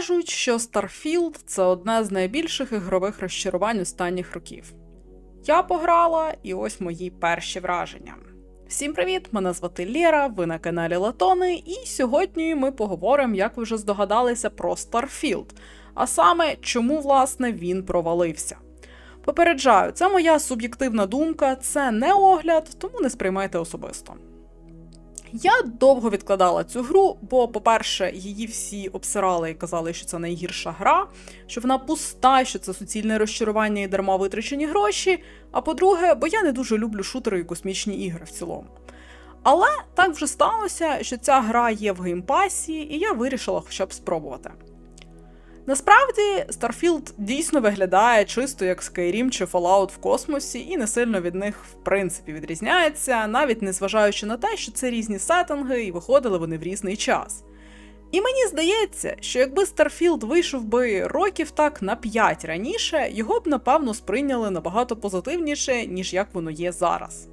кажуть, що Starfield – це одне з найбільших ігрових розчарувань останніх років. Я пограла, і ось мої перші враження. Всім привіт! Мене звати Лєра, ви на каналі Латони, і сьогодні ми поговоримо, як ви вже здогадалися, про Starfield, а саме, чому власне він провалився. Попереджаю, це моя суб'єктивна думка, це не огляд, тому не сприймайте особисто. Я довго відкладала цю гру, бо, по-перше, її всі обсирали і казали, що це найгірша гра, що вона пуста, що це суцільне розчарування і дарма витрачені гроші. А по-друге, бо я не дуже люблю шутери і космічні ігри в цілому. Але так вже сталося, що ця гра є в геймпасі, і я вирішила хоча б спробувати. Насправді, Starfield дійсно виглядає чисто як Skyrim чи Fallout в космосі, і не сильно від них в принципі відрізняється, навіть незважаючи на те, що це різні сеттинги і виходили вони в різний час. І мені здається, що якби Starfield вийшов би років так на 5 раніше, його б напевно сприйняли набагато позитивніше, ніж як воно є зараз.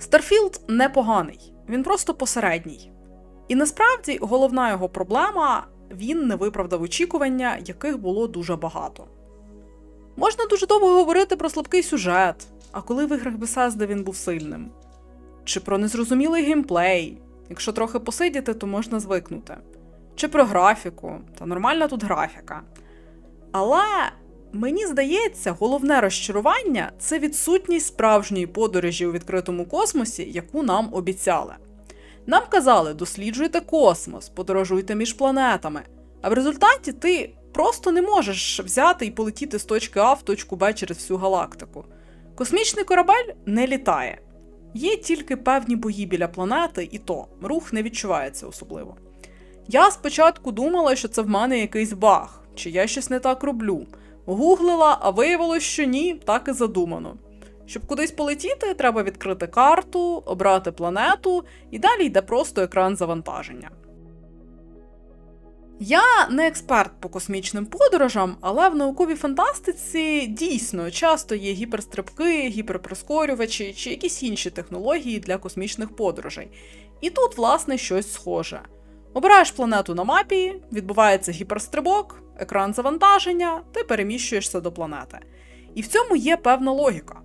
Starfield непоганий, він просто посередній. І насправді головна його проблема він не виправдав очікування, яких було дуже багато. Можна дуже довго говорити про слабкий сюжет, а коли в іграх Bethesda він був сильним, чи про незрозумілий геймплей. Якщо трохи посидіти, то можна звикнути, чи про графіку, та нормальна тут графіка. Але мені здається, головне розчарування це відсутність справжньої подорожі у відкритому космосі, яку нам обіцяли. Нам казали, досліджуйте космос, подорожуйте між планетами. А в результаті ти просто не можеш взяти і полетіти з точки А в точку Б через всю галактику. Космічний корабель не літає. Є тільки певні бої біля планети, і то рух не відчувається особливо. Я спочатку думала, що це в мене якийсь баг, чи я щось не так роблю. Гуглила, а виявилось, що ні, так і задумано. Щоб кудись полетіти, треба відкрити карту, обрати планету, і далі йде просто екран завантаження. Я не експерт по космічним подорожам, але в науковій фантастиці дійсно часто є гіперстрибки, гіперприскорювачі чи якісь інші технології для космічних подорожей. І тут, власне, щось схоже. Обираєш планету на мапі, відбувається гіперстрибок, екран завантаження, ти переміщуєшся до планети. І в цьому є певна логіка.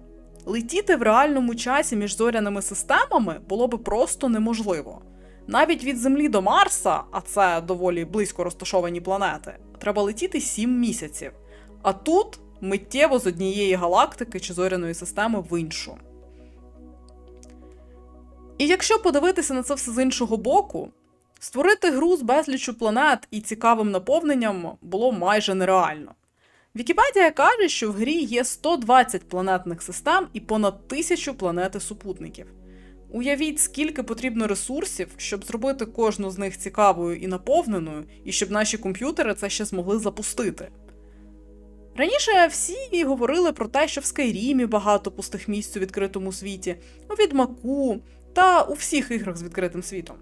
Летіти в реальному часі між зоряними системами було би просто неможливо. Навіть від Землі до Марса, а це доволі близько розташовані планети, треба летіти 7 місяців. А тут миттєво з однієї галактики чи зоряної системи в іншу. І якщо подивитися на це все з іншого боку, створити гру з безлічу планет і цікавим наповненням було майже нереально. Вікіпедія каже, що в грі є 120 планетних систем і понад тисячу планети супутників. Уявіть, скільки потрібно ресурсів, щоб зробити кожну з них цікавою і наповненою, і щоб наші комп'ютери це ще змогли запустити. Раніше всі говорили про те, що в Скайрімі багато пустих місць у відкритому світі, у Відьмаку та у всіх іграх з відкритим світом.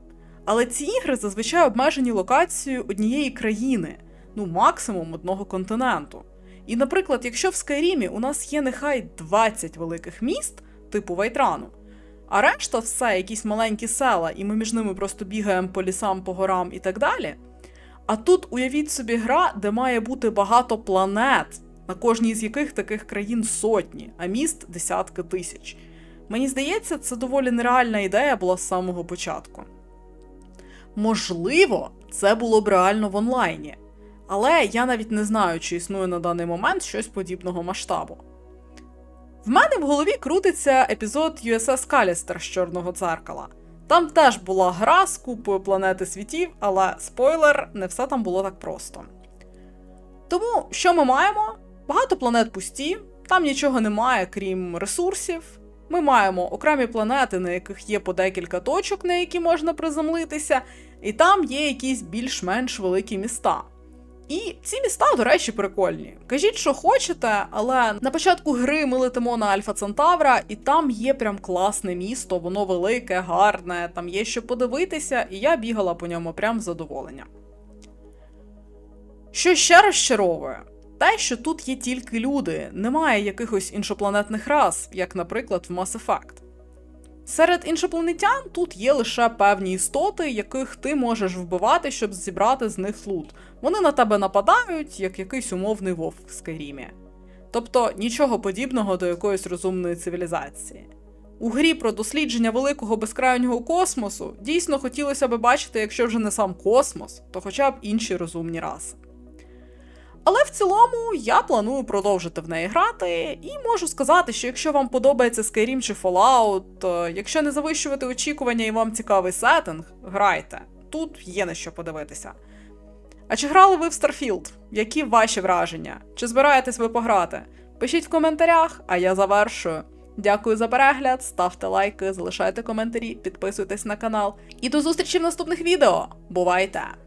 Але ці ігри зазвичай обмежені локацією однієї країни, ну максимум одного континенту. І, наприклад, якщо в Скайрімі у нас є нехай 20 великих міст, типу Вайтрану, а решта все якісь маленькі села, і ми між ними просто бігаємо по лісам, по горам і так далі. А тут уявіть собі гра, де має бути багато планет, на кожній з яких таких країн сотні, а міст десятки тисяч. Мені здається, це доволі нереальна ідея була з самого початку. Можливо, це було б реально в онлайні. Але я навіть не знаю, чи існує на даний момент щось подібного масштабу. В мене в голові крутиться епізод USS Callister з Чорного дзеркала. Там теж була гра з купою планети світів, але спойлер, не все там було так просто. Тому що ми маємо? Багато планет пусті, там нічого немає, крім ресурсів. Ми маємо окремі планети, на яких є по декілька точок, на які можна приземлитися, і там є якісь більш-менш великі міста. І ці міста, до речі, прикольні. Кажіть, що хочете, але на початку гри ми летимо на Альфа Центавра, і там є прям класне місто, воно велике, гарне, там є що подивитися, і я бігала по ньому прям з задоволенням. Що ще розчаровує? Те, що тут є тільки люди, немає якихось іншопланетних рас, як, наприклад, в Mass Effect. Серед іншопланетян тут є лише певні істоти, яких ти можеш вбивати, щоб зібрати з них лут. Вони на тебе нападають, як якийсь умовний вовк в Скайрімі. Тобто нічого подібного до якоїсь розумної цивілізації. У грі про дослідження великого безкрайнього космосу дійсно хотілося би бачити, якщо вже не сам космос, то хоча б інші розумні раси. Але в цілому я планую продовжити в неї грати, і можу сказати, що якщо вам подобається Skyrim чи Fallout, якщо не завищувати очікування і вам цікавий сеттинг, грайте. Тут є на що подивитися. А чи грали ви в Starfield? Які ваші враження? Чи збираєтесь ви пограти? Пишіть в коментарях, а я завершую. Дякую за перегляд, ставте лайки, залишайте коментарі, підписуйтесь на канал. І до зустрічі в наступних відео. Бувайте!